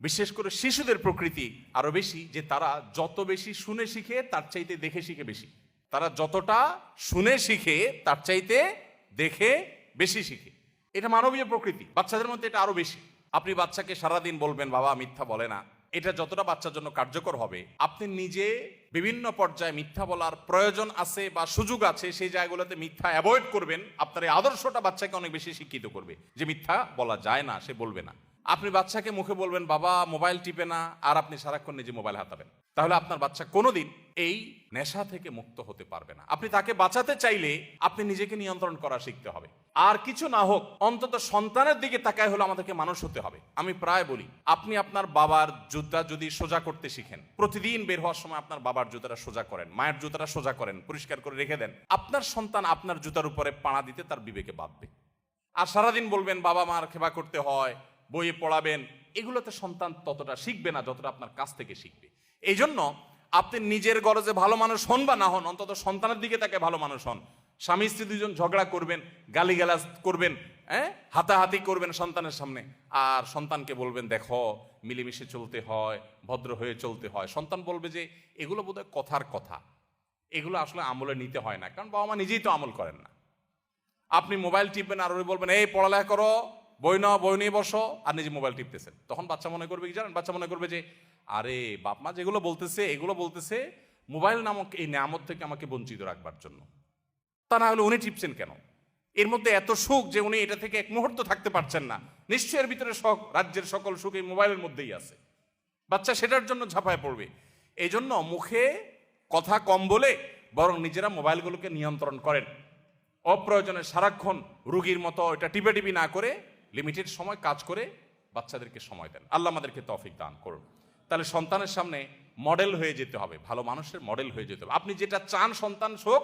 বিশেষ করে শিশুদের প্রকৃতি আরও বেশি যে তারা যত বেশি শুনে শিখে, তার চাইতে দেখে শিখে বেশি। তারা যতটা শুনে শিখে, তার চাইতে দেখে বেশি শিখে। এটা মানবীয় প্রকৃতি, বাচ্চাদের মধ্যে এটা আরও বেশি। আপনি বাচ্চাকে সারাদিন বলবেন, বাবা, মিথ্যা বলে না। এটা যতটা বাচ্চার জন্য কার্যকর হবে, আপনি নিজে বিভিন্ন পর্যায়ে মিথ্যা বলার প্রয়োজন আছে বা সুযোগ আছে, সেই জায়গাগুলোতে মিথ্যা অ্যাভয়েড করবেন, আপনার এই আদর্শটা বাচ্চাকে অনেক বেশি শিক্ষিত করবে। যে মিথ্যা বলা যায় না, সে বলবে না। আপনি বাচ্চাকে মুখে বলবেন, বাবা, মোবাইল টিপে না, আর আপনি সারাক্ষণ নিজে মোবাইল হাতাবেন। তাহলে আপনার বাচ্চা কোনোদিন এই নেশা থেকে মুক্ত হতে পারবে না। আপনি তাকে বাঁচাতে চাইলে আপনি নিজেকে নিয়ন্ত্রণ করা শিখতে হবে। আর কিছু না হোক, অন্তত সন্তানের দিকে তাকায় হলো আমাদেরকে মানুষ হতে হবে। আমি প্রায় বলি, আপনি আপনার বাবার জুতা যদি সোজা করতে শিখেন, প্রতিদিন বের হওয়ার সময় আপনার বাবার জুতাটা সোজা করেন, মায়ের জুতাটা সোজা করেন, পরিষ্কার করে রেখে দেন, আপনার সন্তান আপনার জুতার উপরে পাড়া দিতে তার বিবেকে বাঁধবে। আর সারাদিন বলবেন, বাবা মার খেবা করতে হয় বইয়ে পড়াবেন, এগুলোতে সন্তান ততটা শিখবে না যতটা আপনার কাছ থেকে শিখবে। এই জন্য আপনি নিজের গরজে ভালো মানুষ হন বা না হন, অন্তত সন্তানের দিকে তাকে ভালো মানুষ হন। স্বামী স্ত্রী দুজন ঝগড়া করবেন, গালিগালাজ করবেন হ্যাঁ? হাতাহাতি করবেন সন্তানের সামনে। আর সন্তানকে বলবেন, দেখো, মিলেমিশে চলতে হয়, ভদ্র হয়ে চলতে হয়। সন্তান বলবে যে, এগুলো বোধহয় কথার কথা। এগুলো আসলে আমলে নিতে হয় না, কারণ বাবা মা নিজেই তো আমল করেন না। আপনি মোবাইল টিপবেন, আর বলবেন, এই পড়ালেখা করো বই নাও, বই নিয়ে বসো, আর নিজে মোবাইল টিপতেছেন। তখন বাচ্চা মনে করবে কি জানেন? বাচ্চা মনে করবে যে, আরে বাপ মা যেগুলো বলতেছে, এগুলো বলতেছে মোবাইল নামক এই নামত থেকে আমাকে বঞ্চিত রাখবার জন্য। তা না হলে উনি টিপছেন কেন? এর মধ্যে এত সুখ যে উনি এটা থেকে এক মুহূর্ত থাকতে পারছেন না। নিশ্চয়ের ভিতরে সব রাজ্যের সকল সুখ এই মোবাইলের মধ্যেই আছে। বাচ্চা সেটার জন্য ঝাঁপায় পড়বে। এই জন্য মুখে কথা কম বলে বরং নিজেরা মোবাইলগুলোকে নিয়ন্ত্রণ করেন। অপ্রয়োজনে সারাক্ষণ রুগীর মতো এটা টিপে টিপি না করে লিমিটেড সময় কাজ করে বাচ্চাদেরকে সময় দেন। আল্লাহ আমাদেরকে তফিক দান করুন। তাহলে সন্তানের সামনে মডেল হয়ে যেতে হবে, ভালো মানুষের মডেল হয়ে যেতে হবে। আপনি যেটা চান সন্তান হোক